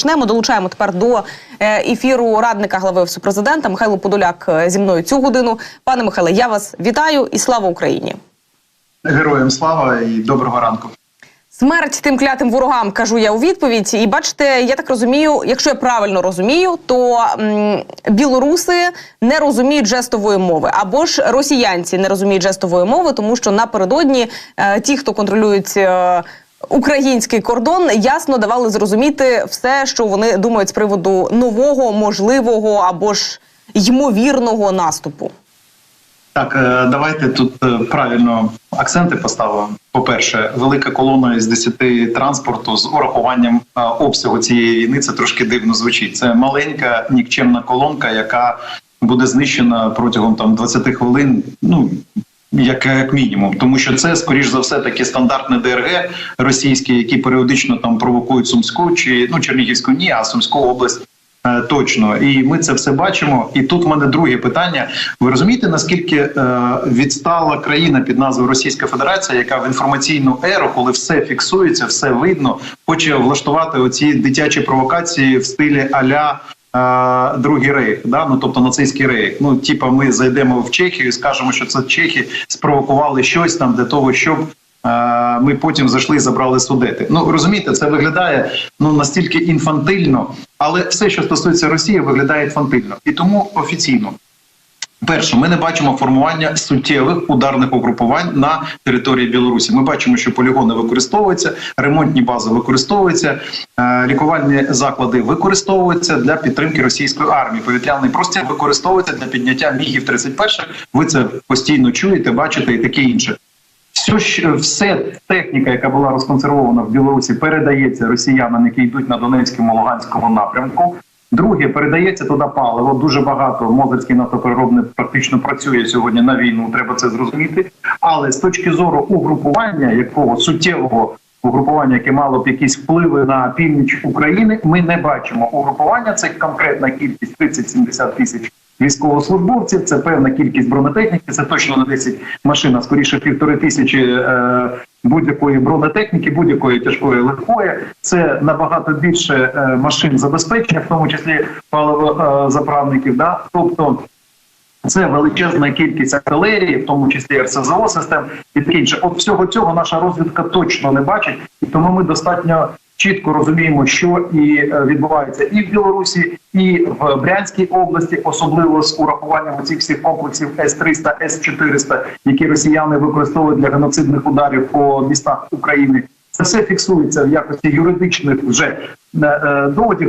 Почнемо, долучаємо тепер до е, ефіру радника глави офісу президента Михайло Подоляк е, зі мною цю годину. Пане Михайле, я вас вітаю і слава Україні. Героям слава і доброго ранку. Смерть тим клятим ворогам кажу я у відповідь. І бачите, я так розумію, якщо я правильно розумію, то м, білоруси не розуміють жестової мови, або ж росіянці не розуміють жестової мови, тому що напередодні е, ті, хто контролюють. Е, Український кордон ясно давали зрозуміти все, що вони думають з приводу нового, можливого або ж ймовірного наступу. Так, е, давайте тут е, правильно акценти поставимо. По-перше, велика колона із 10 транспорту з урахуванням е, обсягу цієї війни це трошки дивно звучить. Це маленька нікчемна колонка, яка буде знищена протягом там 20 хвилин. Ну як, як мінімум, тому що це скоріш за все таки стандартне ДРГ російське, які періодично там провокують Сумську чи ну Чернігівську, ні, а Сумську область. Е, Точно, і ми це все бачимо. І тут в мене друге питання. Ви розумієте, наскільки е, відстала країна під назвою Російська Федерація, яка в інформаційну еру, коли все фіксується, все видно, хоче влаштувати оці дитячі провокації в стилі аля. Другий рейх, да ну тобто нацистський рейх. Ну, типа, ми зайдемо в Чехію і скажемо, що це чехи спровокували щось там для того, щоб ми потім зайшли і забрали судети. Ну розумієте, це виглядає ну настільки інфантильно, але все, що стосується Росії, виглядає інфантильно, і тому офіційно. Перше, ми не бачимо формування суттєвих ударних угрупувань на території Білорусі. Ми бачимо, що полігони використовуються, ремонтні бази використовуються, е, лікувальні заклади використовуються для підтримки російської армії. Повітряний простір використовується для підняття мігів 31 Ви це постійно чуєте, бачите і таке інше. Все, все техніка, яка була розконсервована в Білорусі, передається росіянам, які йдуть на Донецькому Луганському напрямку. Друге, передається туди паливо. Дуже багато мозерський нафтопереробний практично працює сьогодні на війну. Треба це зрозуміти. Але з точки зору угрупування, якого суттєвого угрупування, яке мало б якісь впливи на північ України, ми не бачимо. Угрупування це конкретна кількість 30-70 тисяч військовослужбовців. Це певна кількість бронетехніки. Це точно не 10 машин, а скоріше півтори тисячі е, будь-якої бронетехніки, будь-якої тяжкої легкої. Це набагато більше е, машин забезпечення, в тому числі паливозаправників. Да? Тобто це величезна кількість артилерії, в тому числі РСЗО систем і таке інше. От всього цього наша розвідка точно не бачить, і тому ми достатньо чітко розуміємо, що і е, відбувається і в Білорусі, і в Брянській області, особливо з урахуванням цих всіх комплексів С-300, С-400, які росіяни використовують для геноцидних ударів по містах України. Це все фіксується в якості юридичних вже е, е, доводів.